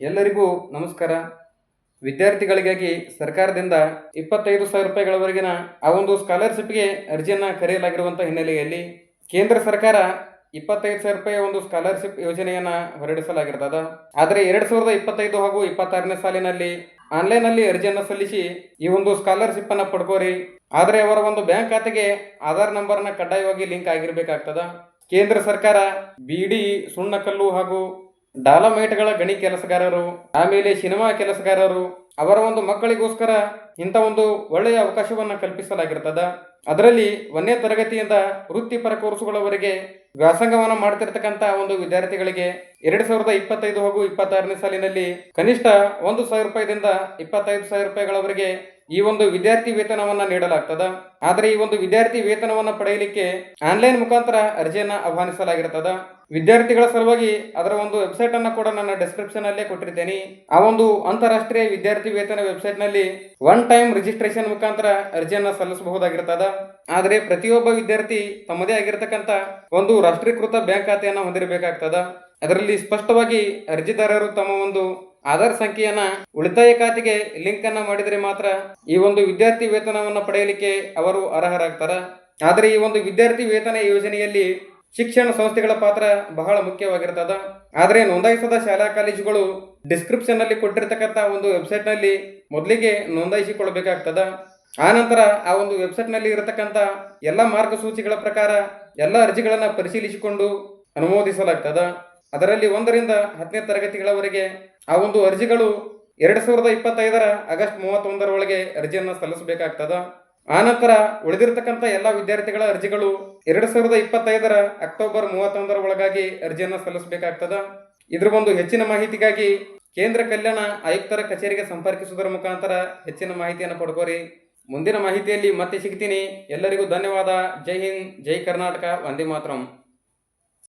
ಎಲ್ಲರಿಗೂ ನಮಸ್ಕಾರ. ವಿದ್ಯಾರ್ಥಿಗಳಿಗಾಗಿ ಸರ್ಕಾರದಿಂದ ಇಪ್ಪತ್ತೈದು ಸಾವಿರ ರೂಪಾಯಿಗಳವರೆಗಿನ ಆ ಒಂದು ಸ್ಕಾಲರ್ಶಿಪ್ಗೆ ಅರ್ಜಿಯನ್ನು ಕರೆಯಲಾಗಿರುವಂಥ ಹಿನ್ನೆಲೆಯಲ್ಲಿ ಕೇಂದ್ರ ಸರ್ಕಾರ ಇಪ್ಪತ್ತೈದು ಸಾವಿರ ರೂಪಾಯಿ ಒಂದು ಸ್ಕಾಲರ್ಶಿಪ್ ಯೋಜನೆಯನ್ನ ಹೊರಡಿಸಲಾಗಿರ್ತದ. ಆದರೆ ಎರಡು ಸಾವಿರದ ಇಪ್ಪತ್ತೈದು ಹಾಗೂ ಇಪ್ಪತ್ತಾರನೇ ಸಾಲಿನಲ್ಲಿ ಆನ್ಲೈನಲ್ಲಿ ಅರ್ಜಿಯನ್ನು ಸಲ್ಲಿಸಿ ಈ ಒಂದು ಸ್ಕಾಲರ್ಶಿಪ್ ಅನ್ನ ಪಡ್ಕೋರಿ. ಆದರೆ ಅವರ ಒಂದು ಬ್ಯಾಂಕ್ ಖಾತೆಗೆ ಆಧಾರ್ ನಂಬರ್ನ ಕಡ್ಡಾಯವಾಗಿ ಲಿಂಕ್ ಆಗಿರಬೇಕಾಗ್ತದ. ಕೇಂದ್ರ ಸರ್ಕಾರ ಬಿಡಿ ಸುಣ್ಣಕಲ್ಲು ಹಾಗೂ ಡಾಲಮೈಟ್ಗಳ ಗಣಿ ಕೆಲಸಗಾರರು, ಆಮೇಲೆ ಸಿನಿಮಾ ಕೆಲಸಗಾರರು, ಅವರ ಒಂದು ಮಕ್ಕಳಿಗೋಸ್ಕರ ಇಂಥ ಒಂದು ಒಳ್ಳೆಯ ಅವಕಾಶವನ್ನು ಕಲ್ಪಿಸಲಾಗಿರ್ತದ. ಅದರಲ್ಲಿ ಒಂದನೇ ತರಗತಿಯಿಂದ ವೃತ್ತಿಪರ ಕೋರ್ಸುಗಳವರೆಗೆ ವ್ಯಾಸಂಗವನ್ನು ಮಾಡ್ತಿರ್ತಕ್ಕಂಥ ಒಂದು ವಿದ್ಯಾರ್ಥಿಗಳಿಗೆ ಎರಡು ಸಾವಿರದ ಇಪ್ಪತ್ತೈದು ಹಾಗೂ ಇಪ್ಪತ್ತಾರನೇ ಸಾಲಿನಲ್ಲಿ ಕನಿಷ್ಠ ಒಂದು ಸಾವಿರ ರೂಪಾಯಿದಿಂದ ಇಪ್ಪತ್ತೈದು ಸಾವಿರ ರೂಪಾಯಿಗಳವರೆಗೆ ಈ ಒಂದು ವಿದ್ಯಾರ್ಥಿ ವೇತನವನ್ನ ನೀಡಲಾಗ್ತದ. ಆದರೆ ಈ ಒಂದು ವಿದ್ಯಾರ್ಥಿ ವೇತನವನ್ನ ಪಡೆಯಲಿಕ್ಕೆ ಆನ್ಲೈನ್ ಮುಖಾಂತರ ಅರ್ಜಿಯನ್ನ ಆಹ್ವಾನಿಸಲಾಗಿರ್ತದ ವಿದ್ಯಾರ್ಥಿಗಳ ಸಲುವಾಗಿ ಅದರ ಒಂದು ವೆಬ್ಸೈಟ್ ಅನ್ನ ಕೂಡ ನನ್ನ ಡಿಸ್ಕ್ರಿಪ್ಷನ್ ಅಲ್ಲೇ ಕೊಟ್ಟಿರ್ತೇನೆ. ಆ ಒಂದು ಅಂತಾರಾಷ್ಟ್ರೀಯ ವಿದ್ಯಾರ್ಥಿ ವೇತನ ವೆಬ್ಸೈಟ್ನಲ್ಲಿ ಒನ್ ಟೈಮ್ ರಿಜಿಸ್ಟ್ರೇಷನ್ ಮುಖಾಂತರ ಅರ್ಜಿಯನ್ನ ಸಲ್ಲಿಸಬಹುದಾಗಿರ್ತದ ಆದರೆ ಪ್ರತಿಯೊಬ್ಬ ವಿದ್ಯಾರ್ಥಿ ತಮ್ಮದೇ ಆಗಿರತಕ್ಕಂತ ಒಂದು ರಾಷ್ಟ್ರೀಕೃತ ಬ್ಯಾಂಕ್ ಖಾತೆಯನ್ನ ಹೊಂದಿರಬೇಕಾಗ್ತದ. ಅದರಲ್ಲಿ ಸ್ಪಷ್ಟವಾಗಿ ಅರ್ಜಿದಾರರು ತಮ್ಮ ಒಂದು ಆಧಾರ್ ಸಂಖ್ಯೆಯನ್ನ ಉಳಿತಾಯ ಖಾತೆಗೆ ಲಿಂಕ್ ಅನ್ನ ಮಾಡಿದರೆ ಮಾತ್ರ ಈ ಒಂದು ವಿದ್ಯಾರ್ಥಿ ವೇತನವನ್ನು ಪಡೆಯಲಿಕ್ಕೆ ಅವರು ಅರ್ಹರಾಗ್ತಾರ. ಆದರೆ ಈ ಒಂದು ವಿದ್ಯಾರ್ಥಿ ವೇತನ ಯೋಜನೆಯಲ್ಲಿ ಶಿಕ್ಷಣ ಸಂಸ್ಥೆಗಳ ಪಾತ್ರ ಬಹಳ ಮುಖ್ಯವಾಗಿರ್ತದ. ಆದರೆ ನೋಂದಾಯಿಸದ ಶಾಲಾ ಕಾಲೇಜುಗಳು ಡಿಸ್ಕ್ರಿಪ್ಷನ್ನಲ್ಲಿ ಕೊಟ್ಟಿರ್ತಕ್ಕಂಥ ಒಂದು ವೆಬ್ಸೈಟ್ನಲ್ಲಿ ಮೊದಲಿಗೆ ನೋಂದಾಯಿಸಿಕೊಳ್ಬೇಕಾಗ್ತದ ಆ ನಂತರ ಆ ಒಂದು ವೆಬ್ಸೈಟ್ನಲ್ಲಿ ಇರತಕ್ಕಂಥ ಎಲ್ಲ ಮಾರ್ಗಸೂಚಿಗಳ ಪ್ರಕಾರ ಎಲ್ಲ ಅರ್ಜಿಗಳನ್ನು ಪರಿಶೀಲಿಸಿಕೊಂಡು ಅನುಮೋದಿಸಲಾಗ್ತದ. ಅದರಲ್ಲಿ ಒಂದರಿಂದ ಹತ್ತನೇ ತರಗತಿಗಳವರೆಗೆ ಆ ಒಂದು ಅರ್ಜಿಗಳು ಎರಡು ಸಾವಿರದ ಇಪ್ಪತ್ತೈದರ ಆಗಸ್ಟ್ ಮೂವತ್ತೊಂದರ ಒಳಗೆ ಅರ್ಜಿಯನ್ನು ಸಲ್ಲಿಸಬೇಕಾಗ್ತದ. ಆನಂತರ ಉಳಿದಿರತಕ್ಕಂಥ ಎಲ್ಲ ವಿದ್ಯಾರ್ಥಿಗಳ ಅರ್ಜಿಗಳು ಎರಡು ಸಾವಿರದ ಇಪ್ಪತ್ತೈದರ ಅಕ್ಟೋಬರ್ ಮೂವತ್ತೊಂದರ ಒಳಗಾಗಿ ಅರ್ಜಿಯನ್ನು ಸಲ್ಲಿಸಬೇಕಾಗ್ತದ. ಇದ್ರ ಒಂದು ಹೆಚ್ಚಿನ ಮಾಹಿತಿಗಾಗಿ ಕೇಂದ್ರ ಕಲ್ಯಾಣ ಆಯುಕ್ತರ ಕಚೇರಿಗೆ ಸಂಪರ್ಕಿಸುವುದರ ಮುಖಾಂತರ ಹೆಚ್ಚಿನ ಮಾಹಿತಿಯನ್ನು ಪಡ್ಕೋರಿ ಮುಂದಿನ ಮಾಹಿತಿಯಲ್ಲಿ ಮತ್ತೆ ಸಿಗ್ತೀನಿ. ಎಲ್ಲರಿಗೂ ಧನ್ಯವಾದ. ಜೈ ಹಿಂದ್, ಜೈ ಕರ್ನಾಟಕ, ವಂದೇ ಮಾತರಂ.